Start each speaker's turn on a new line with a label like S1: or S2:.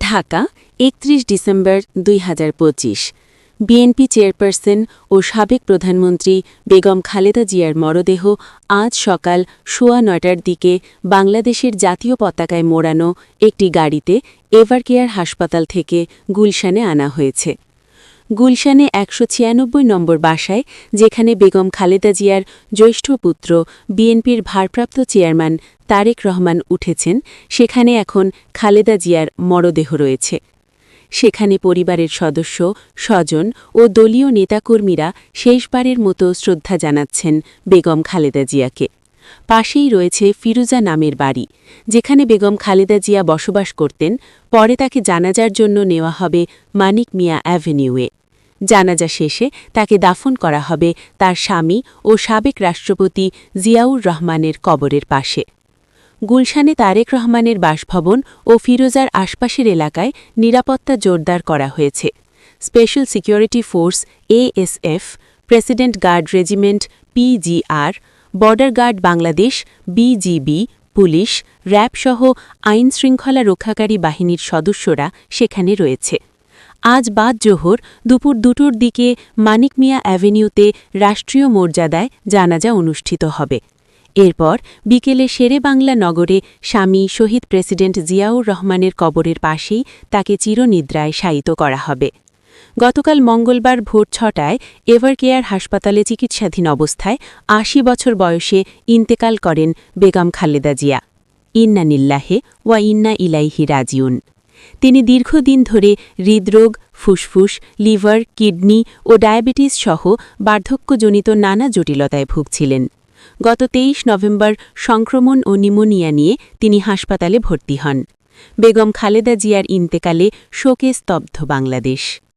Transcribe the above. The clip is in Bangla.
S1: ঢাকা একত্রিশ ডিসেম্বর দুই হাজার পঁচিশ। বিএনপি চেয়ারপারসন ও সাবেক প্রধানমন্ত্রী বেগম খালেদা জিয়ার মরদেহ আজ সকাল সোয়া নয়টার দিকে বাংলাদেশের জাতীয় পতাকায় মোড়ানো একটি গাড়িতে এভারকেয়ার হাসপাতাল থেকে গুলশানে আনা হয়েছে। গুলশানে একশো ছিয়ানব্বই নম্বর বাসায়, যেখানে বেগম খালেদা জিয়ার জ্যৈষ্ঠ পুত্র বিএনপির ভারপ্রাপ্ত চেয়ারম্যান তারেক রহমান উঠেছেন, সেখানে এখন খালেদা জিয়ার মরদেহ রয়েছে। সেখানে পরিবারের সদস্য, স্বজন ও দলীয় নেতাকর্মীরা শেষবারের মতো শ্রদ্ধা জানাচ্ছেন বেগম খালেদা জিয়াকে। পাশেই রয়েছে ফিরুজা নামের বাড়ি, যেখানে বেগম খালেদা জিয়া বসবাস করতেন। পরে তাকে জানাজার জন্য নেওয়া হবে মানিক মিয়া অ্যাভিনিউয়ে। জানাজা শেষে তাকে দাফন করা হবে তার স্বামী ও সাবেক রাষ্ট্রপতি জিয়াউর রহমানের কবরের পাশে। গুলশানে তারেক রহমানের বাসভবন ও ফিরোজার আশপাশের এলাকায় নিরাপত্তা জোরদার করা হয়েছে। Special security force ASF, president guard regiment PGR, border guard Bangladesh, BGB, police র্যাবসহ আইন শৃঙ্খলা রক্ষাকারী বাহিনীর সদস্যরা সেখানে রয়েছে। আজ বাদ জোহর দুপুর দুটোর দিকে মানিক মিয়া অ্যাভিনিউতে রাষ্ট্রীয় মর্যাদায় জানাজা অনুষ্ঠিত হবে। এরপর বিকেলে শেরে বাংলা নগরে স্বামী শহীদ প্রেসিডেন্ট জিয়াউর রহমানের কবরের পাশেই তাকে চিরনিদ্রায় শায়িত করা হবে। গতকাল মঙ্গলবার ভোর ছটায় এভারকেয়ার হাসপাতালে চিকিৎসাধীন অবস্থায় আশি বছর বয়সে ইন্তেকাল করেন বেগম খালেদা জিয়া। ইন্না নিল্লাহে ওয়া ইন্না ইলাইহি রাজিউন। তিনি দীর্ঘদিন ধরে হৃদরোগ, ফুসফুস, লিভার, কিডনি ও ডায়াবেটিস সহ বার্ধক্যজনিত নানা জটিলতায় ভুগছিলেন। গত তেইশ নভেম্বর সংক্রমণ ও নিমোনিয়া নিয়ে তিনি হাসপাতালে ভর্তি হন। বেগম খালেদা জিয়ার ইন্তেকালে শোকে স্তব্ধ বাংলাদেশ।